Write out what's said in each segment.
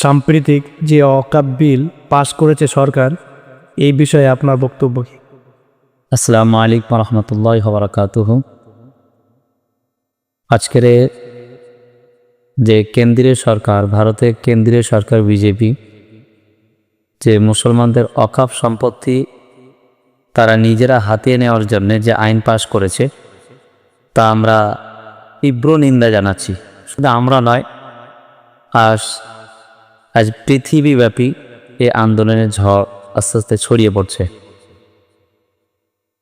সাম্প্রতিক যে অকাপ বিল পাশ করেছে সরকার, এই বিষয়ে আপনার বক্তব্য কি? আসসালামু আলাইকুম রহমতুল্লাহ বরকাতুহ আজকের যে কেন্দ্রীয় সরকার ভারতের কেন্দ্রীয় সরকার বিজেপি, যে মুসলমানদের অকাপ সম্পত্তি তারা নিজেরা হাতিয়ে নেওয়ার জন্য যে আইন পাশ করেছে, তা আমরা তীব্র নিন্দা জানাচ্ছি। শুধু আমরা নয়, আজ আজ পৃথিবীব্যাপী এই আন্দোলনের ঝড় আস্তে আস্তে ছড়িয়ে পড়ছে।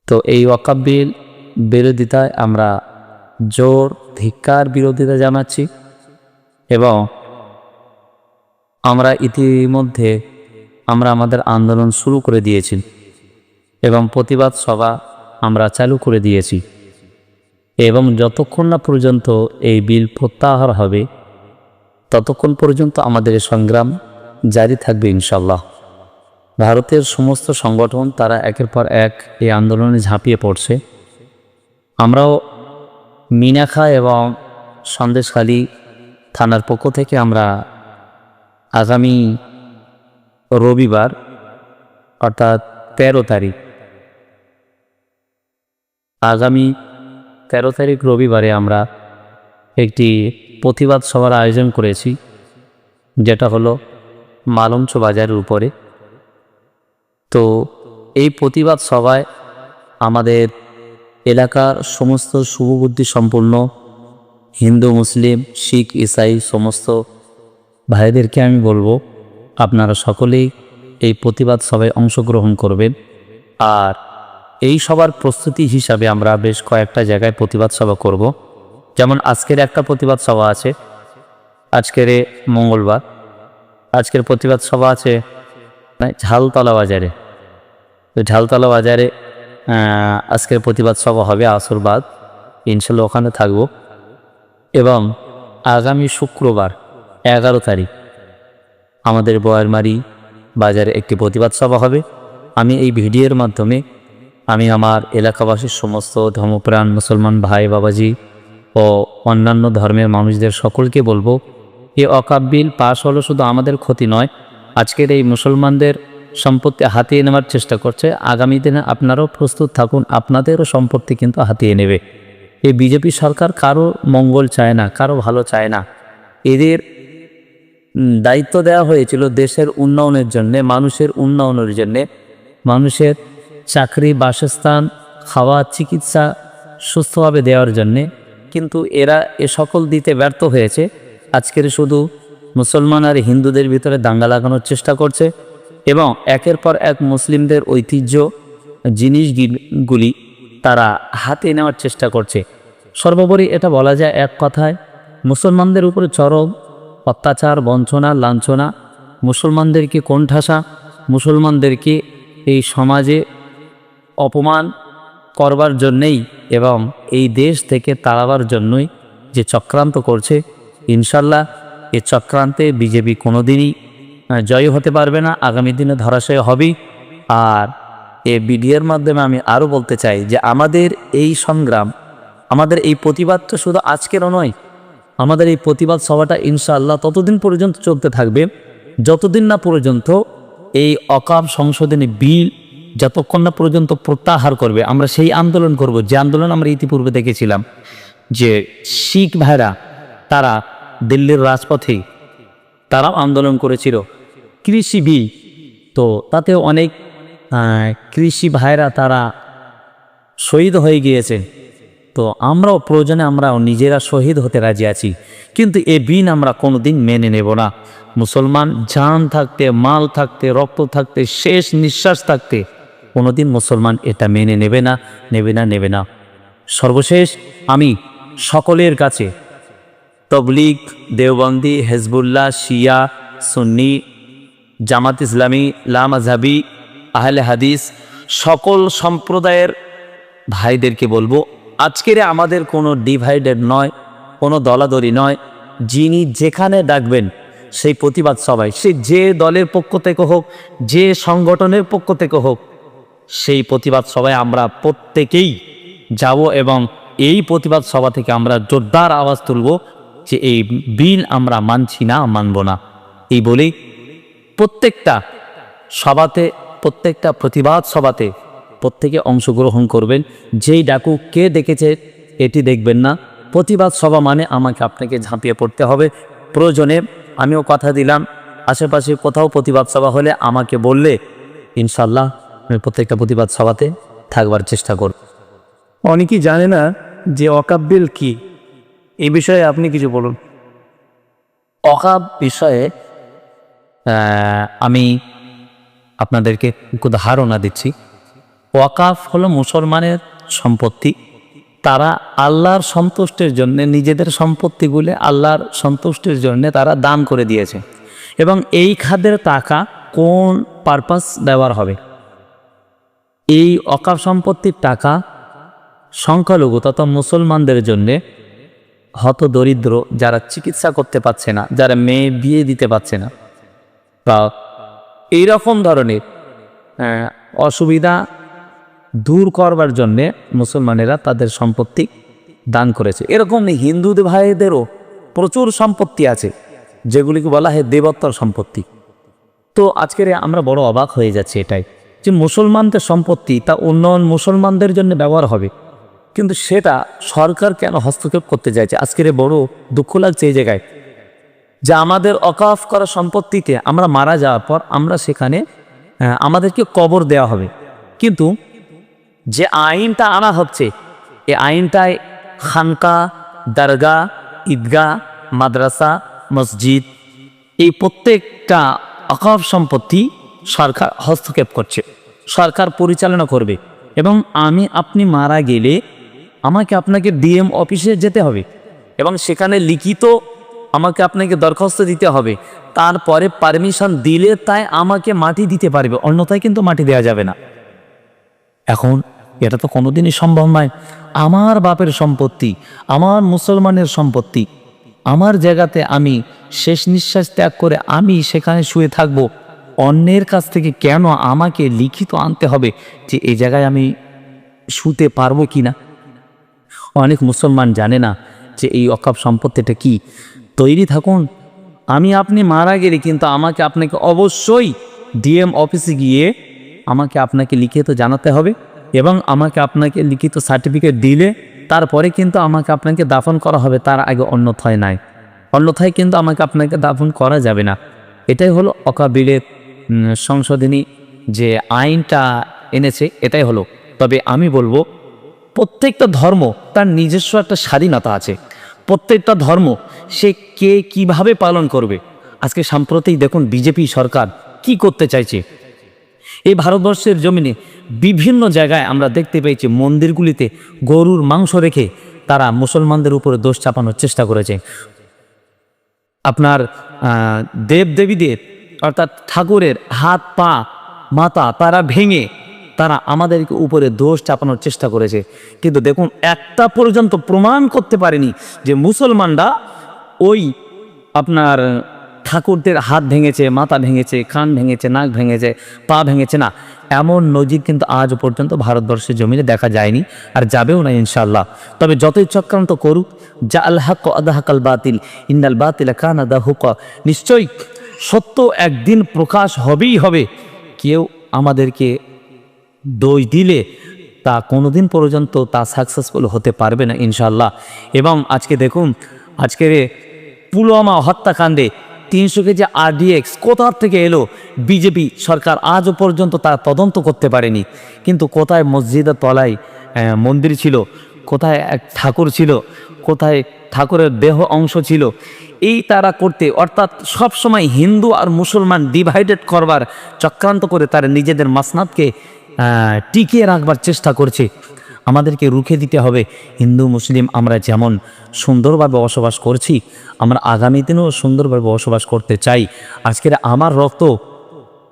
তো এই ওয়াকাব বিল বিরোধিতায় আমরা জোর ধিক্কার বিরোধিতা জানাচ্ছি এবং আমরা ইতিমধ্যে আমরা আমাদের আন্দোলন শুরু করে দিয়েছি এবং প্রতিবাদ সভা আমরা চালু করে দিয়েছি। এবং যতক্ষণ না পর্যন্ত এই বিল প্রত্যাহার হবে ততক্ষণ পর্যন্ত আমাদের এই সংগ্রাম জারি থাকবে ইনশাল্লাহ ভারতের সমস্ত সংগঠন তারা একের পর এক এই আন্দোলনে ঝাঁপিয়ে পড়ছে। আমরাও মিনাখা এবং সন্দেশখালী থানার পক্ষ থেকে আমরা আগামী রবিবার, অর্থাৎ তেরো তারিখ, আগামী তেরো তারিখ রবিবারে আমরা একটি প্রতিবাদ সভার আয়োজন করেছি, যেটা হলো মালঞ্চ বাজারের উপরে। তো এই প্রতিবাদ সভায় আমাদের এলাকার সমস্ত শুভবুদ্ধি সম্পন্ন হিন্দু, মুসলিম, শিখ, ইসাই সমস্ত ভাইদেরকে আমি বলব, আপনারা সকলেই এই প্রতিবাদ সভায় অংশগ্রহণ করবেন। আর এই সবার প্রস্তুতি হিসাবে আমরা বেশ কয়েকটা জায়গায় প্রতিবাদ সভা করব। যেমন আজকের একটা প্রতিবাদ সভা আছে, আজকের মঙ্গলবার। আজকের প্রতিবাদ সভা আছে মানে ঝালতলা বাজারে। তো ঝালতলা বাজারে আজকের প্রতিবাদ সভা হবে আসরবাদ। ইনশাল্লাহ ওখানে থাকব। এবং আগামী শুক্রবার, এগারো তারিখ, আমাদের বয়ারমারি বাজারে একটি প্রতিবাদ সভা হবে। আমি এই ভিডিওর মাধ্যমে, আমি আমার এলাকাবাসীর সমস্ত ধর্মপ্রাণ মুসলমান ভাই, বাবাজি ও অন্যান্য ধর্মের মানুষদের সকলকে বলব, এ অকাব বিল পাশ হলো শুধু আমাদের ক্ষতি নয়, আজকের এই মুসলমানদের সম্পত্তি হাতিয়ে নেওয়ার চেষ্টা করছে। আগামী দিনে আপনারাও প্রস্তুত থাকুন, আপনাদেরও সম্পত্তি কিন্তু হাতিয়ে নেবে। এই বিজেপি সরকার কারও মঙ্গল চায় না, কারও ভালো চায় না। এদের দায়িত্ব দেওয়া হয়েছিল দেশের উন্নয়নের জন্যে, মানুষের উন্নয়নের জন্যে। মানুষের চাকরি, বাসস্থান, খাওয়া, চিকিৎসা সুস্থভাবে দেওয়ার জন্যে। কিন্তু এরা এ সকল দিতে ব্যর্থ হয়েছে। আজকের শুধু মুসলমান আর হিন্দুদের ভিতরে দাঙ্গা লাগানোর চেষ্টা করছে এবং একের পর এক মুসলিমদের ঐতিহ্য জিনিসগুলি তারা হাতে নেওয়ার চেষ্টা করছে। সর্বোপরি এটা বলা যায় এক কথায়, মুসলমানদের উপরে চরম অত্যাচার, বঞ্চনা, লাঞ্ছনা, মুসলমানদেরকে কোণঠাসা, মুসলমানদেরকে এই সমাজে অপমান করবার জন্যেই এবং এই দেশ থেকে তাড়াবার জন্যই যে চক্রান্ত করছে ইনশাল্লাহ এ চক্রান্তে বিজেপি কোনোদিনই আহ, জয় হতে পারবে না। আগামী দিনে ধরাশয় হবেই। আর এ ভিডিওর মাধ্যমে আমি আরও বলতে চাই যে আমাদের এই সংগ্রাম আমাদের এই প্রতিবাদটা শুধু আজকেরও নয় আমাদের এই প্রতিবাদ সভাটা ইনশাআল্লাহ ততদিন পর্যন্ত চলতে থাকবে। যতদিন না পর্যন্ত এই অকাম সংশোধনী বিল যতক্ষণ না পর্যন্ত প্রত্যাহার করবে, আমরা সেই আন্দোলন করব। যে আন্দোলন আমরা ইতিপূর্বে দেখেছিলাম, যে শিখ ভাইরা, তারা দিল্লির রাজপথে তারাও আন্দোলন করেছিল। কৃষি বিল তো তাতে অনেক কৃষি ভাইরা তারা শহীদ হয়ে গিয়েছে। তো আমরাও প্রয়োজনে আমরাও নিজেরা শহীদ হতে রাজি আছি। কিন্তু এ বিন আমরা কোনোদিন মেনে নেব না। মুসলমান, জান থাকতে, মাল থাকতে, রক্ত থাকতে, শেষ নিঃশ্বাস থাকতে কোনোদিন মুসলমান এটা মেনে নেবে না নেবে না নেবে না। সর্বশেষ, আমি সকলের কাছে তবলিগ, দেওবন্দি, হেজবুল্লাহ, শিয়া, সুন্নি, জামাত ইসলামী লামাজাবি আহলে হাদিস, সকল সম্প্রদায়ের ভাইদেরকে বলব, আজকের আমাদের কোনো ডিভাইডেড নয়, কোনো দলাদলি নয়। যিনি যেখানে ডাকবেন, সেই প্রতিবাদ সবাই, সে যে দলের পক্ষ থেকে হোক, যে সংগঠনের পক্ষ থেকে হোক সেই প্রতিবাদ সভায় আমরা প্রত্যেকেই যাব এবং এই প্রতিবাদ সভা থেকে আমরা জোরদার আওয়াজ তুলব যে এই বিল আমরা মানছি না, মানব না। এই বলেই প্রত্যেকটা সভাতে, প্রত্যেকটা প্রতিবাদ সভাতে প্রত্যেকে অংশগ্রহণ করবেন। যেই ডাকু কে ডেকেছে এটি দেখবেন না। প্রতিবাদ সভা মানে আমাকে আপনাকে ঝাঁপিয়ে পড়তে হবে। প্রয়োজনে আমিও কথা দিলাম। আশেপাশে কোথাও প্রতিবাদ সভা হলে আমাকে বললে, ইনশাল্লাহ প্রত্যেকটা প্রতিবাদ সভাতে থাকবার চেষ্টা করব। অনেকেই জানে না যে অকাব্যিল কি? এই বিষয়ে আপনি কিছু বলুন। অকাব বিষয়ে আমি আপনাদেরকে ধারণা দিচ্ছি। ওয়াকাফ হলো মুসলমানের সম্পত্তি। তারা আল্লাহর সন্তুষ্টের জন্য নিজেদের সম্পত্তিগুলো আল্লাহর সন্তুষ্টের জন্য তারা দান করে দিয়েছে। এবং এই খাদ্যের টাকা কোন পারপাস ব্যবহার হবে? এই অকাফ সম্পত্তির টাকা সংখ্যালঘু তথা মুসলমানদের জন্যে হত দরিদ্র যারা চিকিৎসা করতে পারছে না, যারা মেয়ে বিয়ে দিতে পারছে না। বা এইরকম ধরনের অসুবিধা দূর করবার জন্যে মুসলমানেরা তাদের সম্পত্তি দান করেছে। এরকম হিন্দু ভাইদেরও প্রচুর সম্পত্তি আছে, যেগুলিকে বলা হয় দেবত্বর সম্পত্তি। তো আজকের আমরা বড় অবাক হয়ে যাচ্ছি এটাই। যে মুসলমানদের সম্পত্তি, তা উন্নয়ন মুসলমানদের জন্য ব্যবহার হবে। কিন্তু সেটা সরকার কেন হস্তক্ষেপ করতে চাইছে? আজকের বড় দুঃখ লাগছে এই জায়গায়। যে আমাদের অকাফ করা সম্পত্তিতে আমরা মারা যাওয়ার পর আমরা সেখানে আমাদেরকে কবর দেওয়া হবে। কিন্তু যে আইনটা আনা হচ্ছে, এই আইনটায় খানকা দরগা ঈদগাহ, মাদ্রাসা, মসজিদ, এই প্রত্যেকটা অকাফ সম্পত্তি সরকার হস্তক্ষেপ করছে। সরকার পরিচালনা করবে এবং আমি আপনি মারা গেলে আমাকে আপনাকে ডিএম অফিসে যেতে হবে এবং সেখানে লিখিত আমাকে আপনাকে দরখাস্ত দিতে হবে। তারপরে পারমিশন দিলে তাই আমাকে মাটি দিতে পারবে, অন্যথায় কিন্তু মাটি দেওয়া যাবে না। এখন এটা তো কোনোদিনই সম্ভব নয়। আমার বাপের সম্পত্তি, আমার মুসলমানের সম্পত্তি, আমার জায়গাতে আমি শেষ নিঃশ্বাস ত্যাগ করে আমি সেখানে শুয়ে থাকব। অন্যের কাছ থেকে কেন আমাকে লিখিত আনতে হবে যে এই জায়গায় আমি শুতে পারব কি না? অনেক মুসলমান জানে না যে এই অকাপ সম্পত্তিটা কি। তৈরি থাকুন, আমি আপনি মারা গেলে কিন্তু আমাকে আপনাকে অবশ্যই ডিএম অফিসে গিয়ে আমাকে আপনাকে লিখিত জানাতে হবে এবং আমাকে আপনাকে লিখিত সার্টিফিকেট দিলে তারপরে কিন্তু আমাকে আপনাকে দাফন করা হবে, তার আগে অন্যথায় নাই। অন্যথায় কিন্তু আমাকে আপনাকে দাফন করা যাবে না। এটাই হলো অকাবিলের সংশোধনী যে আইনটা এনেছে, এটাই হলো। তবে আমি বলব, প্রত্যেকটা ধর্ম তার নিজস্ব একটা স্বাধীনতা আছে। প্রত্যেকটা ধর্ম সে কে কীভাবে পালন করবে? আজকে সাম্প্রতিক দেখুন, বিজেপি সরকার কি করতে চাইছে? এই ভারতবর্ষের জমিনে বিভিন্ন জায়গায় আমরা দেখতে পেয়েছি, মন্দিরগুলিতে গরুর মাংস রেখে তারা মুসলমানদের উপরে দোষ চাপানোর চেষ্টা করেছে। আপনার দেবদেবীদের অর্থাৎ ঠাকুরের হাত, পা, মাথা তারা ভেঙে তারা আমাদেরকে উপরে দোষ চাপানোর চেষ্টা করেছে। কিন্তু দেখুন, একটা পর্যন্ত প্রমাণ করতে পারেনি যে মুসলমানরা ওই আপনার ঠাকুরদের হাত ভেঙেছে, মাথা ভেঙেছে, কান ভেঙেছে, নাক ভেঙেছে, পা ভেঙেছে না। এমন নজির কিন্তু আজ পর্যন্ত ভারতবর্ষের জমিনে দেখা যায়নি আর যাবেও না ইনশাল্লাহ তবে যতই চক্রান্ত করুক, যা আল্লাহ আদাহাকাল বাতিল ইন্দাল বাতিল কান আদা হুক নিশ্চয়ই সত্য একদিন প্রকাশ হবেই হবে। কেউ আমাদেরকে দোষ দিলে তা কোনোদিন পর্যন্ত তা সাকসেসফুল হতে পারবে না ইনশাল্লাহ এবং আজকে দেখুন, আজকের পুলওয়ামা হত্যাকাণ্ডে তিনশো কেজি আরডিএক্স কোথার থেকে এলো? বিজেপি সরকার আজও পর্যন্ত তা তদন্ত করতে পারেনি। কিন্তু কোথায় মসজিদের তলায় মন্দির ছিল? কোথায় এক ঠাকুর ছিল, কোথায় ঠাকুরের দেহ অংশ ছিল, এই তারা করতে, অর্থাৎ সব সময় হিন্দু আর মুসলমান ডিভাইডেড করবার, চক্রান্ত করে তারা নিজেদের মাসনাদকে টিকিয়ে রাখবার চেষ্টা করছে। আমাদেরকে রুখে দিতে হবে। হিন্দু, মুসলিম আমরা যেমন সুন্দরভাবে বসবাস করছি, আমরা আগামী দিনেও সুন্দরভাবে বসবাস করতে চাই। আজকের আমার রক্ত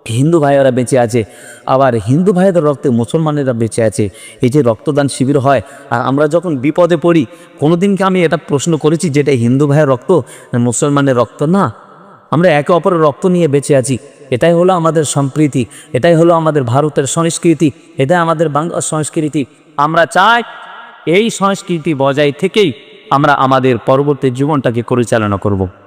হিন্দু ভাইয়েরা বেঁচে আছে। আবার হিন্দু ভাইদের রক্তে মুসলমানেরা বেঁচে আছে। এই যে রক্তদান শিবির হয়, আর আমরা যখন বিপদে পড়ি কোনো দিনকে আমি এটা প্রশ্ন করেছি যেটা হিন্দু ভাইয়ের রক্ত মুসলমানের রক্ত? না। আমরা একে অপরের রক্ত নিয়ে বেঁচে আছি। এটাই হলো আমাদের সম্প্রীতি, এটাই হলো আমাদের ভারতের সংস্কৃতি, এটাই আমাদের বাংলার সংস্কৃতি। আমরা চাই এই সংস্কৃতি বজায় থেকেই আমরা আমাদের পরবর্তী জীবনটাকে পরিচালনা করব।